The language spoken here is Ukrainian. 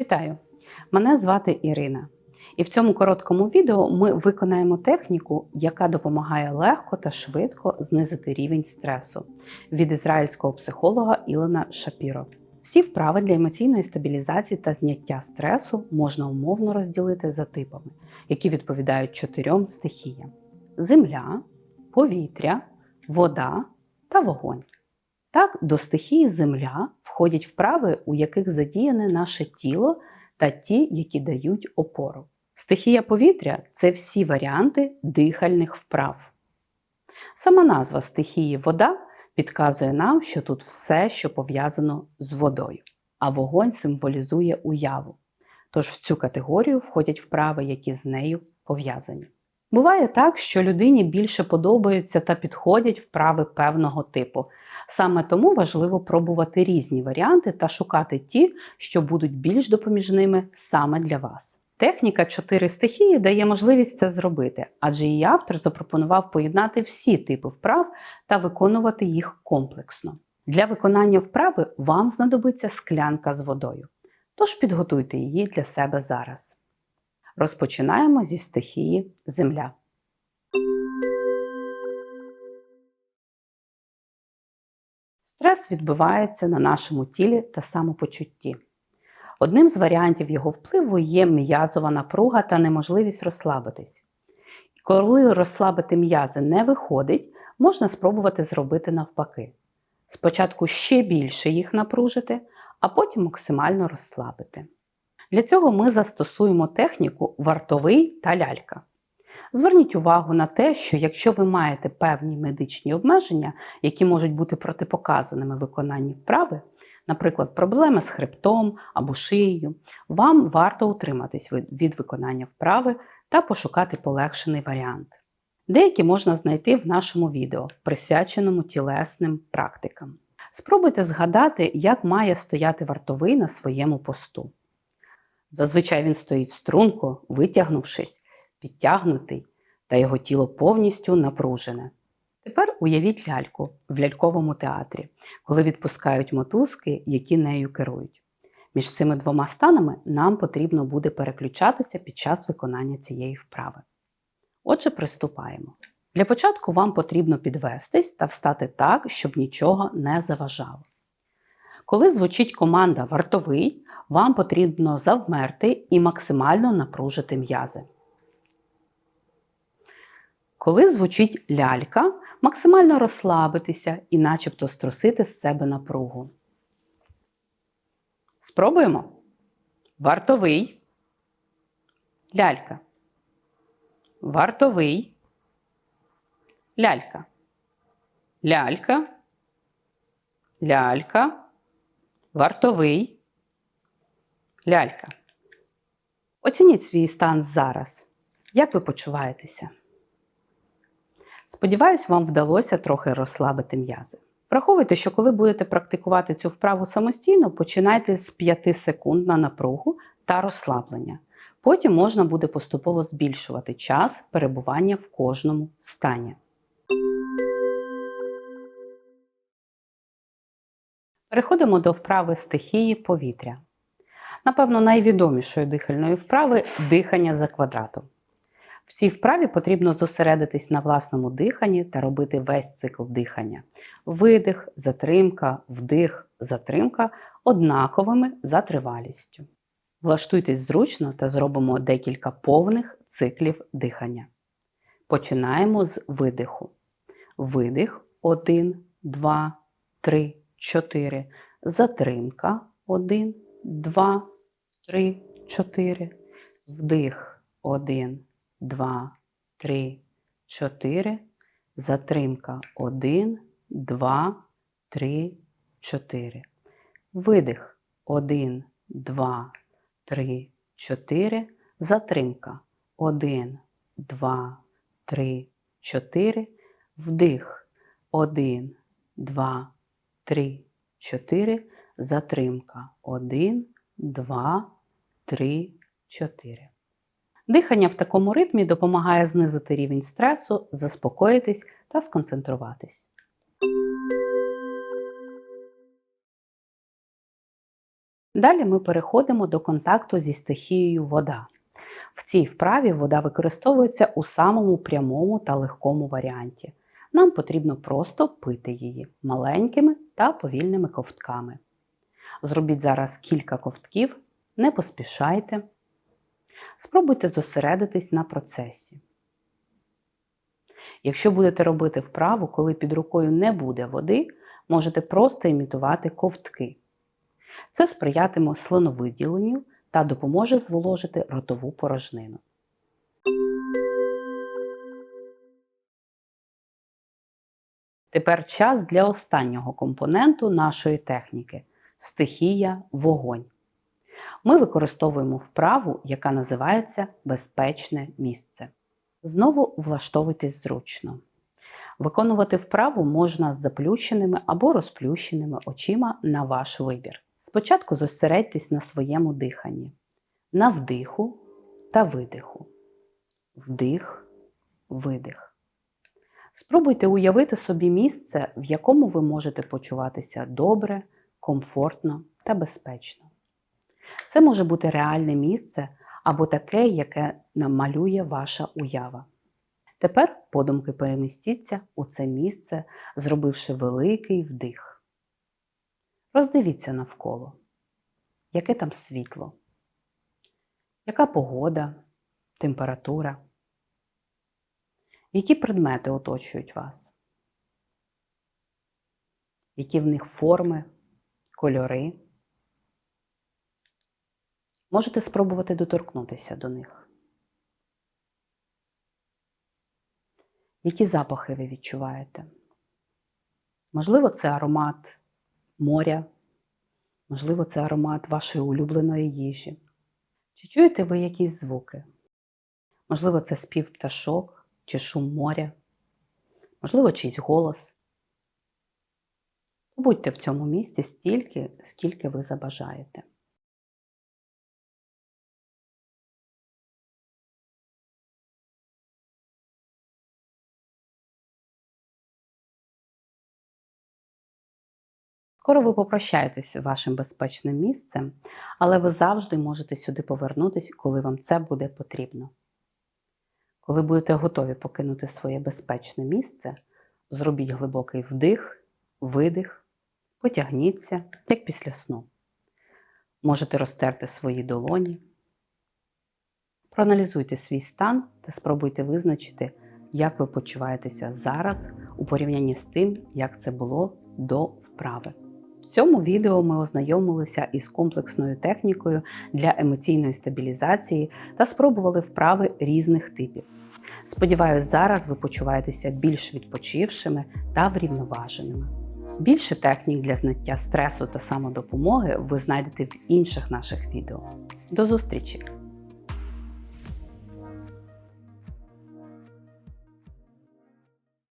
Вітаю! Мене звати Ірина. І в цьому короткому відео ми виконаємо техніку, яка допомагає легко та швидко знизити рівень стресу від ізраїльського психолога Ілона Шапіро. Всі вправи для емоційної стабілізації та зняття стресу можна умовно розділити за типами, які відповідають чотирьом стихіям: земля, повітря, вода та вогонь. Так, до стихії земля входять вправи, у яких задіяне наше тіло та ті, які дають опору. Стихія повітря це всі варіанти дихальних вправ. Сама назва стихії вода підказує нам, що тут все, що пов'язано з водою, а вогонь символізує уяву. Тож в цю категорію входять вправи, які з нею пов'язані. Буває так, що людині більше подобаються та підходять вправи певного типу. Саме тому важливо пробувати різні варіанти та шукати ті, що будуть більш допоміжними саме для вас. Техніка чотири стихії дає можливість це зробити, адже її автор запропонував поєднати всі типи вправ та виконувати їх комплексно. Для виконання вправи вам знадобиться склянка з водою. Тож підготуйте її для себе зараз. Розпочинаємо зі стихії Земля. Стрес відбувається на нашому тілі та самопочутті. Одним з варіантів його впливу є м'язова напруга та неможливість розслабитись. Коли розслабити м'язи не виходить, можна спробувати зробити навпаки. Спочатку ще більше їх напружити, а потім максимально розслабити. Для цього ми застосуємо техніку вартовий та лялька. Зверніть увагу на те, що якщо ви маєте певні медичні обмеження, які можуть бути протипоказаними в виконанні вправи, наприклад, проблеми з хребтом або шиєю, вам варто утриматись від виконання вправи та пошукати полегшений варіант. Деякі можна знайти в нашому відео, присвяченому тілесним практикам. Спробуйте згадати, як має стояти вартовий на своєму посту. Зазвичай він стоїть струнко, витягнувшись, підтягнутий, та його тіло повністю напружене. Тепер уявіть ляльку в ляльковому театрі, коли відпускають мотузки, які нею керують. Між цими двома станами нам потрібно буде переключатися під час виконання цієї вправи. Отже, приступаємо. Для початку вам потрібно підвестись та встати так, щоб нічого не заважало. Коли звучить команда вартовий, вам потрібно завмерти і максимально напружити м'язи. Коли звучить лялька, максимально розслабитися і начебто струсити з себе напругу. Спробуємо. Вартовий. Лялька. Вартовий. Лялька. Лялька. Лялька. Вартовий. Лялька. Оцініть свій стан зараз. Як ви почуваєтеся? Сподіваюсь, вам вдалося трохи розслабити м'язи. Враховуйте, що коли будете практикувати цю вправу самостійно, починайте з 5 секунд на напругу та розслаблення. Потім можна буде поступово збільшувати час перебування в кожному стані. Переходимо до вправи стихії повітря. Напевно, найвідомішої дихальної вправи дихання за квадратом. В цій вправі потрібно зосередитись на власному диханні та робити весь цикл дихання. Видих, затримка, вдих, затримка однаковими за тривалістю. Влаштуйтесь зручно та зробимо декілька повних циклів дихання. Починаємо з видиху. Видих 1, 2, 3, 4. Затримка 1, 2, 3, 4. Вдих 1, 2, 3, 4. Затримка 1, 2, 3, 4. Видих 1, 2, 3, 4. Затримка 1, 2, 3, 4. Вдих 1, 2, 3, 4. Затримка 1, 2, 3, 4. Дихання в такому ритмі допомагає знизити рівень стресу, заспокоїтись та сконцентруватись. Далі ми переходимо до контакту зі стихією вода. В цій вправі вода використовується у самому прямому та легкому варіанті. Нам потрібно просто пити її маленькими та повільними ковтками. Зробіть зараз кілька ковтків, не поспішайте. Спробуйте зосередитись на процесі. Якщо будете робити вправу, коли під рукою не буде води, можете просто імітувати ковтки. Це сприятиме слиновиділенню та допоможе зволожити ротову порожнину. Тепер час для останнього компоненту нашої техніки стихія вогонь. Ми використовуємо вправу, яка називається безпечне місце. Знову влаштовуйтесь зручно. Виконувати вправу можна з заплющеними або розплющеними очима на ваш вибір. Спочатку зосередьтесь на своєму диханні, на вдиху та видиху. Вдих, видих. Спробуйте уявити собі місце, в якому ви можете почуватися добре, комфортно та безпечно. Це може бути реальне місце або таке, яке намалює ваша уява. Тепер подумки перемістіться у це місце, зробивши великий вдих. Роздивіться навколо, яке там світло, яка погода, температура, які предмети оточують вас, які в них форми, кольори. Можете спробувати доторкнутися до них. Які запахи ви відчуваєте? Можливо, це аромат моря, можливо, це аромат вашої улюбленої їжі. Чи чуєте ви якісь звуки? Можливо, це спів пташок чи шум моря, можливо, чийсь голос. Побудьте в цьому місці стільки, скільки ви забажаєте. Скоро ви попрощаєтесь з вашим безпечним місцем, але ви завжди можете сюди повернутися, коли вам це буде потрібно. Коли будете готові покинути своє безпечне місце, зробіть глибокий вдих, видих, потягніться, як після сну. Можете розтерти свої долоні. Проаналізуйте свій стан та спробуйте визначити, як ви почуваєтеся зараз у порівнянні з тим, як це було до вправи. В цьому відео ми ознайомилися із комплексною технікою для емоційної стабілізації та спробували вправи різних типів. Сподіваюсь, зараз ви почуваєтеся більш відпочившими та врівноваженими. Більше технік для зняття стресу та самодопомоги ви знайдете в інших наших відео. До зустрічі!